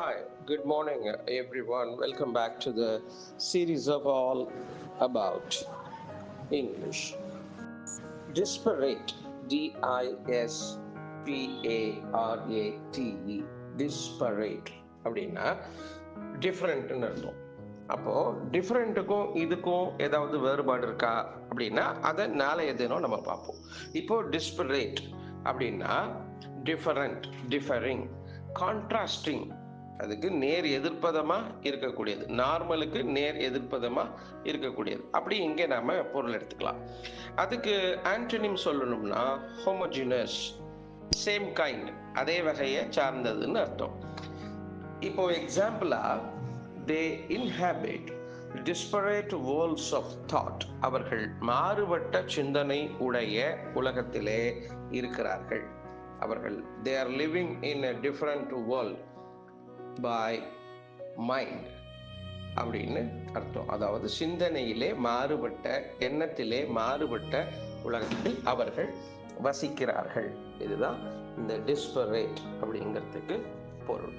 Hi, good morning, everyone. Welcome back to the series of All About English. Disparate, D I S P A R A T E, disparate அப்படின்னா டிஃப்ரெண்ட்னு அர்த்தம் அப்போ டிஃப்ரெண்ட்டுக்கும் இதுக்கும் ஏதாவது வேறுபாடு இருக்கா அப்படின்னா அதை நாளைய தினம் நம்ம பார்ப்போம் இப்போ டிஸ்பரேட் அப்படின்னா டிஃபரண்ட் டிஃபரிங் கான்ட்ராஸ்டிங் அதுக்கு நேர் எதிர்ப்பதமா இருக்கக்கூடியது. நார்மலுக்கு நேர் எதிர்ப்பதமா இருக்கக்கூடியது. அப்படி இங்கே நாம பொருள் எடுத்துக்கலாம். அதுக்கு ஆன்டனிம் சொல்லணும்னா ஹோமோஜினஸ் சேம் கைண்ட் அதே வகையை சார்ந்ததுன்னு அர்த்தம். இப்போ எக்ஸாம்பிளா they inhabit disparate worlds of thought அவர்கள் மாறுபட்ட சிந்தனை உடைய உலகத்திலே இருக்கிறார்கள். அவர்கள் they are living in a different world by mind அப்படின்னு அர்த்தம். அதாவது சிந்தனையிலே மாறுபட்ட எண்ணத்திலே மாறுபட்ட உலகத்தில் அவர்கள் வசிக்கிறார்கள். இதுதான் இந்த டிஸ்பரேட் அப்படிங்கிறதுக்கு பொருள்.